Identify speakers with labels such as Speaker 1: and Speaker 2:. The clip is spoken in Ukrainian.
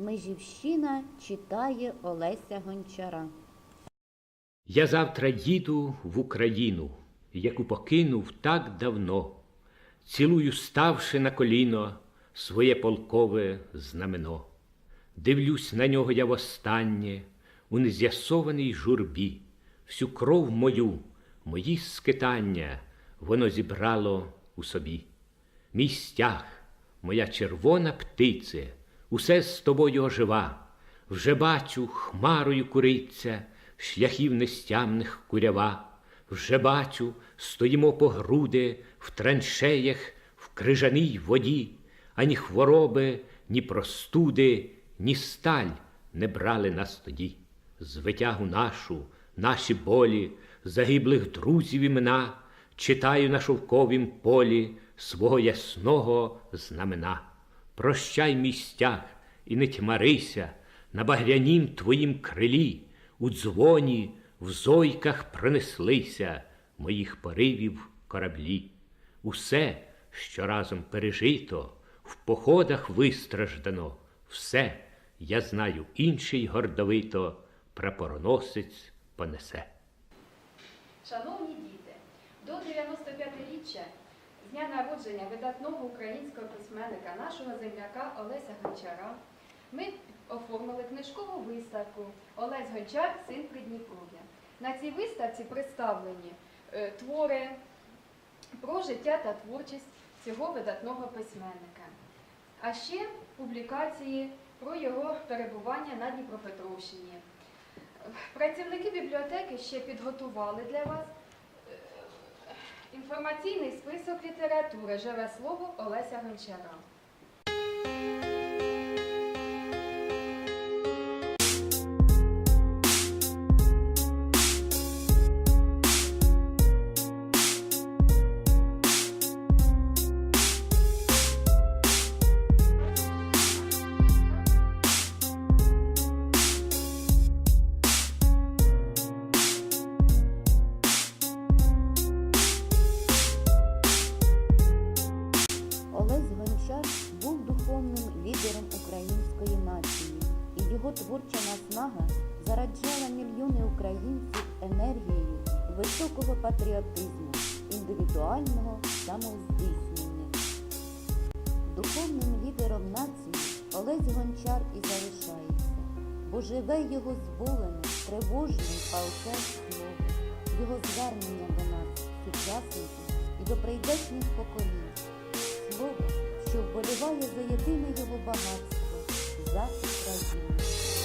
Speaker 1: Межівщина читає Олеся Гончара.
Speaker 2: Я завтра їду в Україну, яку покинув так давно, цілую, ставши на коліно своє полкове знамено. Дивлюсь на нього я востаннє у нез'ясованій журбі, всю кров мою, мої скитання воно зібрало у собі. Мій стяг, моя червона птице, усе з тобою ожива. Вже бачу, хмарою куриться, шляхів нестямних курява. Вже бачу, стоїмо по груди в траншеях, в крижаній воді, ані хвороби, ні простуди, ні сталь не брали нас тоді. Звитягу нашу, наші болі, загиблих друзів імена, читаю на шовковім полі свого ясного знамена. Прощай, мій стяг, і не тьмарися на багрянім твоїм крилі, у дзвоні, в зойках пронеслися моїх поривів кораблі. Усе, що разом пережито, в походах вистраждано, все, я знаю, інший гордовито прапороносець понесе.
Speaker 3: Шановні діти, до 95-річчя дня народження видатного українського письменника, нашого земляка Олеся Гончара, ми оформили книжкову виставку Олесь Гончар, син Придніпров'я. На цій виставці представлені е, твори про життя та творчість цього видатного письменника. А ще публікації про його перебування на Дніпропетровщині. Працівники бібліотеки ще підготували для вас е, інформаційний список літератури Живе слово Олеся Гончара.
Speaker 1: Олесь Гончар був духовним лідером української нації, і його творча наснага зараджала мільйони українців енергією високого патріотизму, індивідуального самоздійснення. Духовним лідером нації Олесь Гончар і залишається, бо живе його зболене, тривожне палке слово, його звернення до нас, сучасників і до прийдешніх поколінь. Слово, що вболіває за єдине його багатство за Україну.